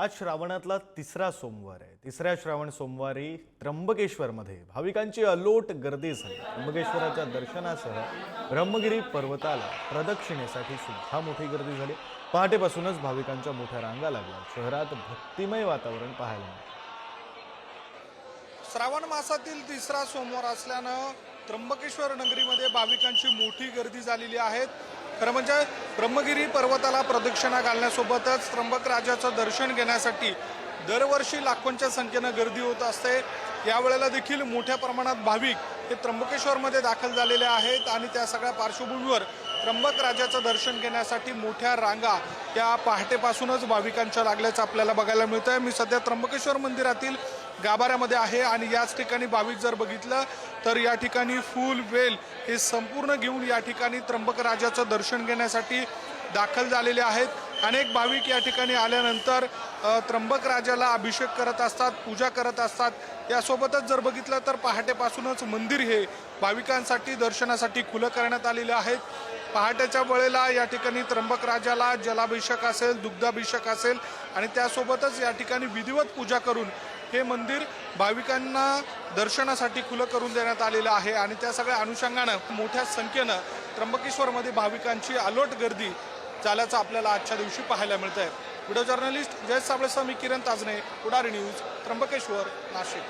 आज श्रावणातला तिसरा सोमवार आहे. तिसऱ्या श्रावण सोमवारी त्र्यंबकेश्वरमध्ये भाविकांची अलोट गर्दी झाली. त्र्यंबकेश्वराच्या दर्शनासह ब्रह्मगिरी पर्वताला प्रदक्षिणेसाठी सुद्धा मोठी गर्दी झाली. पहाटेपासूनच भाविकांच्या मोठ्या रांगा लागल्या. शहरात भक्तिमय वातावरण पाहायला मिळालं. श्रावण मासातील तिसरा सोमवार असल्यानं त्र्यंबकेश्वर नगरीमध्ये भाविकांची मोठी गर्दी झालेली आहे. खरं म्हणजे ब्रह्मगिरी पर्वताला प्रदक्षिणा घालण्यासोबतच त्र्यंबक राजाचं दर्शन घेण्यासाठी दरवर्षी लाखोंच्या संख्येनं गर्दी होत असते. यावेळेला देखील मोठ्या प्रमाणात भाविक हे त्र्यंबकेश्वरमध्ये दाखल झालेले आहेत आणि त्या सगळ्या पार्श्वभूमीवर त्र्यंबक राजाचं दर्शन घेण्यासाठी मोठ्या रांगा या पहाटेपासूनच भाविकांच्या लागल्याचं आपल्याला बघायला मिळतं आहे मी सध्या त्र्यंबकेश्वर मंदिरातील गाभाऱ्यामध्ये आहे आणि याच ठिकाणी भाविक जर बघितलं तर या ठिकाणी फूल वेल हे संपूर्ण घेऊन या ठिकाणी त्र्यंबक राजाचं दर्शन घेण्यासाठी दाखल झालेले आहेत. अनेक भाविक या ठिकाणी आल्यानंतर त्र्यंबक राजाला अभिषेक करत असतात पूजा करत असतात. यासोबतच जर बघितलं तर पहाटेपासूनच मंदिर हे भाविकांसाठी दर्शनासाठी खुलं करण्यात आलेलं आहे. पहाटेच्या वेळेला या ठिकाणी त्र्यंबक राजाला जलाभिषेक असेल दुग्धाभिषेक असेल आणि त्यासोबतच या ठिकाणी विधिवत पूजा करून हे मंदिर भाविकांना दर्शनासाठी खुलं करून देण्यात आलेलं आहे. आणि त्या सगळ्या अनुषंगानं मोठ्या संख्येनं त्र्यंबकेश्वरमध्ये भाविकांची अलोट गर्दी झाल्याचं आपल्याला आजच्या दिवशी पाहायला मिळतं आहे व्हिडिओ जर्नलिस्ट जयेश साबळेसह मी किरण ताजने पुढारी न्यूज त्र्यंबकेश्वर नाशिक.